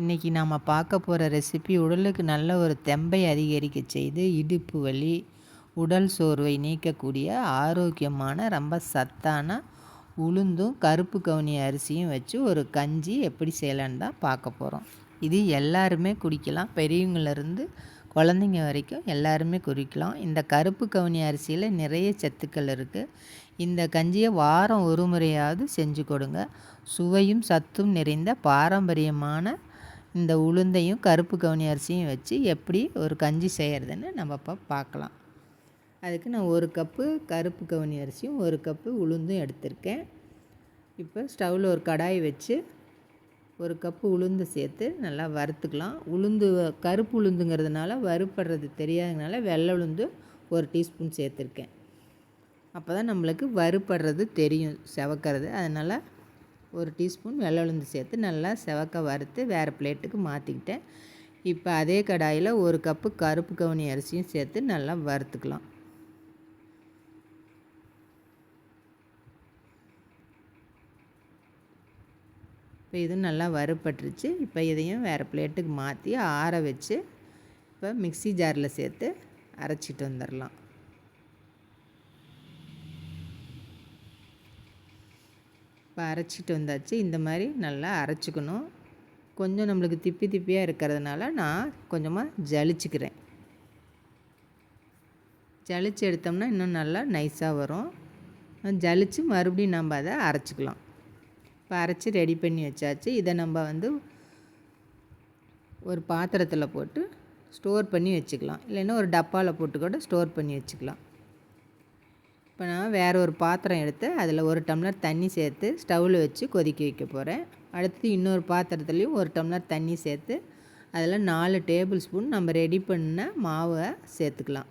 இன்றைக்கி நாம் பார்க்க போகிற ரெசிபி உடலுக்கு நல்ல ஒரு தெம்பை அதிகரிக்க செய்து இடுப்பு வலி உடல் சோர்வை நீக்கக்கூடிய ஆரோக்கியமான ரொம்ப சத்தான உளுந்தும் கருப்பு கவுனி அரிசியும் வச்சு ஒரு கஞ்சி எப்படி செய்யலான்னு தான் பார்க்க போகிறோம் இது எல்லாருமே குடிக்கலாம். பெரியவங்களிருந்து குழந்தைங்க வரைக்கும் எல்லாருமே குடிக்கலாம். இந்த கருப்பு கவுனி அரிசியில் நிறைய சத்துக்கள் இருக்குது இந்த கஞ்சியை வாரம் ஒரு முறையாவது செஞ்சு கொடுங்க. சுவையும் சத்தும் நிறைந்த பாரம்பரியமான இந்த உளுந்தையும் கருப்பு கவுனி அரிசியும் வச்சு எப்படி ஒரு கஞ்சி செய்கிறதுன்னு நம்ம இப்போ பார்க்கலாம். அதுக்கு நான் ஒரு கப்பு கருப்பு கவுனி அரிசியும் ஒரு கப்பு உளுந்தும் எடுத்திருக்கேன். இப்போ ஸ்டவ்வில் ஒரு கடாய் வச்சு ஒரு கப்பு உளுந்து சேர்த்து நல்லா வறுத்துக்கலாம். உளுந்து கருப்பு உளுந்துங்கிறதுனால வறுப்படுறது தெரியாததுனால வெள்ளை உளுந்து ஒரு டீஸ்பூன் சேர்த்துருக்கேன். அப்போ தான் நம்மளுக்கு வறுப்படுறது தெரியும் செவக்கிறது. அதனால் ஒரு டீஸ்பூன் வெள்ளை உளுந்து சேர்த்து நல்லா செவக்க வறுத்து வேறு பிளேட்டுக்கு மாற்றிக்கிட்டேன் இப்போ அதே கடாயில் ஒரு கப்பு கருப்பு கவுனி அரிசியும் சேர்த்து நல்லா வறுத்துக்கலாம். இப்போ இதுவும் நல்லா வறுப்பட்டுருச்சு இப்போ இதையும் வேறு பிளேட்டுக்கு மாற்றி ஆற வச்சு இப்போ மிக்சி ஜாரில் சேர்த்து அரைச்சிட்டு வந்துடலாம். இப்போ அரைச்சிட்டு வந்தாச்சு. இந்த மாதிரி நல்லா அரைச்சிக்கணும். கொஞ்சம் நம்மளுக்கு திப்பி திப்பியாக இருக்கிறதுனால நான் கொஞ்சமாக ஜலிச்சுக்கிறேன். ஜலிச்சு எடுத்தோம்னா இன்னும் நல்லா நைஸாக வரும். ஜலிச்சு மறுபடியும் நம்ம அதை அரைச்சிக்கலாம். இப்போ அரைச்சி ரெடி பண்ணி வச்சாச்சு. இதை நம்ம வந்து ஒரு பாத்திரத்தில் போட்டு ஸ்டோர் பண்ணி வச்சுக்கலாம். இல்லைன்னா ஒரு டப்பாவில் போட்டு கூட ஸ்டோர் பண்ணி வச்சுக்கலாம். இப்போ நான் வேறு ஒரு பாத்திரம் எடுத்து அதில் ஒரு டம்ளர் தண்ணி சேர்த்து ஸ்டவ்வில் வச்சு கொதிக்க வைக்க போகிறேன் அடுத்து இன்னொரு பாத்திரத்துலேயும் ஒரு டம்ளர் தண்ணி சேர்த்து அதில் நாலு டேபிள் ஸ்பூன் நம்ம ரெடி பண்ண மாவை சேர்த்துக்கலாம்.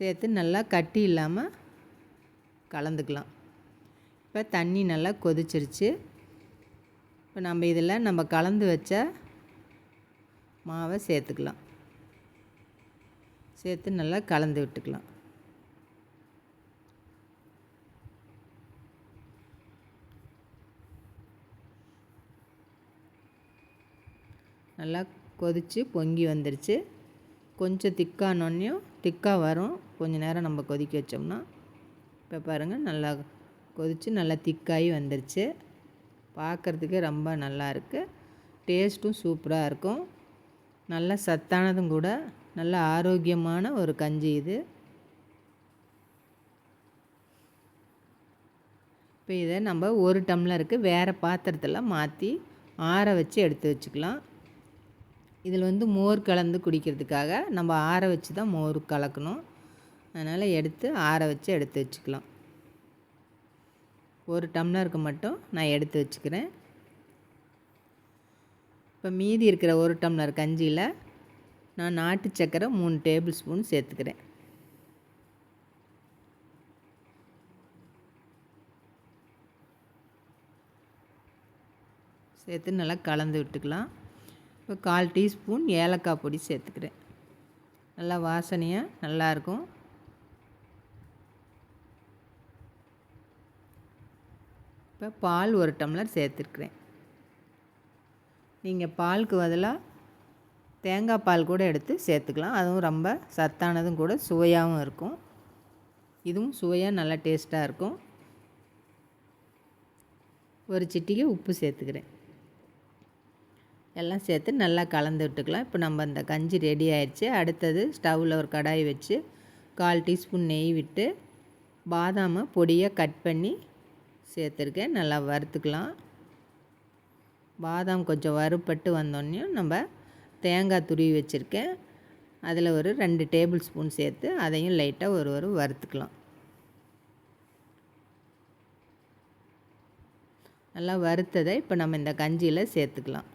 சேர்த்து நல்லா கட்டி இல்லாமல் கலந்துக்கலாம். இப்போ தண்ணி நல்லா கொதிச்சிருச்சு. இப்போ நம்ம இதில் நம்ம கலந்து வச்ச மாவை சேர்த்துக்கலாம். சேர்த்து நல்லா கலந்து விட்டுக்கலாம். நல்லா கொதித்து பொங்கி வந்துடுச்சு கொஞ்சம் திக்கானோன்னையும் திக்காக வரும். கொஞ்சம் நேரம் நம்ம கொதிக்க வச்சோம்னா இப்போ பாருங்கள் நல்லா கொதித்து நல்லா திக்காகி வந்துருச்சு. பார்க்குறதுக்கே ரொம்ப நல்லா இருக்குது டேஸ்ட்டும் சூப்பராக இருக்கும். நல்லா சத்தானதும் கூட. நல்ல ஆரோக்கியமான ஒரு கஞ்சி இது. இப்போ இதை நம்ம ஒரு டம்ளருக்கு வேறு பாத்திரத்தில் மாற்றி ஆற வச்சு எடுத்து வச்சுக்கலாம். இதில் வந்து மோர் கலந்து குடிக்கிறதுக்காக நம்ம ஆற வச்சு தான் மோர் கலக்கணும். அதனால் எடுத்து ஆற வச்சு எடுத்து வச்சுக்கலாம். ஒரு டம்ளருக்கு மட்டும் நான் எடுத்து வச்சுக்கிறேன். இப்போ மீதி இருக்கிற ஒரு டம்ளர் கஞ்சியில் நான் நாட்டு சக்கரை மூணு டேபிள் ஸ்பூன் சேர்த்துக்கிறேன். சேர்த்து நல்லா கலந்து விட்டுக்கலாம். இப்போ கால் டீஸ்பூன் ஏலக்காய் பொடி சேர்த்துக்கிறேன். நல்லா வாசனையாக நல்லாயிருக்கும் இப்போ பால் ஒரு டம்ளர் சேர்த்துருக்குறேன் நீங்கள் பாலுக்கு பதிலாக தேங்காய் பால் கூட எடுத்து சேர்த்துக்கலாம். அதுவும் ரொம்ப சத்தானதும் கூட சுவையாகவும் இருக்கும். இதுவும் சுவையாக நல்லா டேஸ்ட்டாக இருக்கும். ஒரு சிட்டிக்கு உப்பு சேர்த்துக்கிறேன். எல்லாம் சேர்த்து நல்லா கலந்து விட்டுக்கலாம். இப்போ நம்ம அந்த கஞ்சி ரெடி ஆயிடுச்சு. அடுத்தது ஸ்டவ்வில் ஒரு கடாய் வச்சு கால் டீஸ்பூன் நெய் விட்டு பாதாமை பொடியாக கட் பண்ணி சேர்த்துருக்கேன். நல்லா வறுத்துக்கலாம். பாதாம் கொஞ்சம் வறுப்பட்டு வந்தோடனையும் நம்ம தேங்காய் துருவி வச்சுருக்கேன். அதில் ஒரு ரெண்டு டேபிள் ஸ்பூன் சேர்த்து அதையும் லைட்டாக ஒரு ஒரு வறுத்துக்கலாம். நல்லா வறுத்ததை இப்போ நம்ம இந்த கஞ்சியில் சேர்த்துக்கலாம்.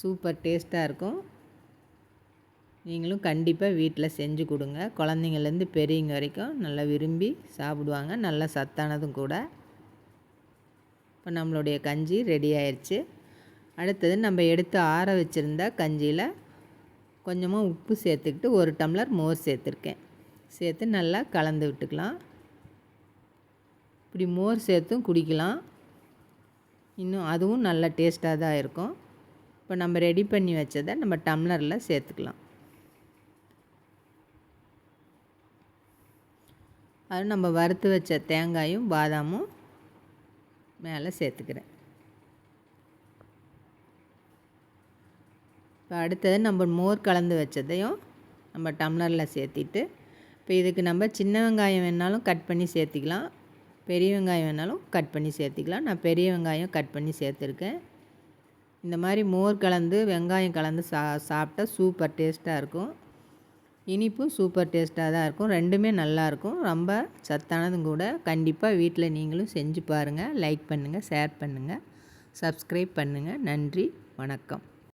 சூப்பர் டேஸ்ட்டாக இருக்கும். நீங்களும் கண்டிப்பாக வீட்டில் செஞ்சு கொடுங்க. குழந்தைங்கள்லேருந்து பெரியவங்க வரைக்கும் நல்லா விரும்பி சாப்பிடுவாங்க. நல்லா சத்தானதும் கூட. இப்போ நம்மளுடைய கஞ்சி ரெடி ஆயிடுச்சு. அடுத்தது நம்ம எடுத்து ஆற வச்சுருந்த கஞ்சியில் கொஞ்சமாக உப்பு சேர்த்துக்கிட்டு ஒரு டம்ளர் மோர் சேர்த்துருக்கேன். சேர்த்து நல்லா கலந்து விட்டுக்கலாம். இப்படி மோர் சேர்த்தும் குடிக்கலாம். இன்னும் அதுவும் நல்லா டேஸ்ட்டாக தான் இருக்கும். இப்போ நம்ம ரெடி பண்ணி வச்சதை நம்ம டம்ளரில் சேர்த்துக்கலாம். அது நம்ம வறுத்து வச்ச தேங்காயும் பாதாமும் மேலே சேர்த்துக்கிறேன். இப்போ அடுத்தது நம்ம மோர் கலந்து வச்சதையும் நம்ம டம்ளரில் சேர்த்திட்டு இப்போ இதுக்கு நம்ம சின்ன வெங்காயம் வேணாலும் கட் பண்ணி சேர்த்திக்கலாம். பெரிய வெங்காயம் வேணாலும் கட் பண்ணி சேர்த்திக்கலாம். நான் பெரிய வெங்காயம் கட் பண்ணி சேர்த்துருக்கேன். இந்த மாதிரி மோர் கலந்து வெங்காயம் கலந்து சா சாப்பிட்டா சூப்பர் டேஸ்ட்டாக இருக்கும். இனிப்பும் சூப்பர் டேஸ்ட்டாக தான் இருக்கும். ரெண்டுமே நல்லாயிருக்கும் ரொம்ப சத்தானதும் கூட. கண்டிப்பாக வீட்டில் நீங்களும் செஞ்சு பாருங்கள் லைக் பண்ணுங்கள் ஷேர் பண்ணுங்கள் சப்ஸ்கிரைப் பண்ணுங்கள் நன்றி வணக்கம்.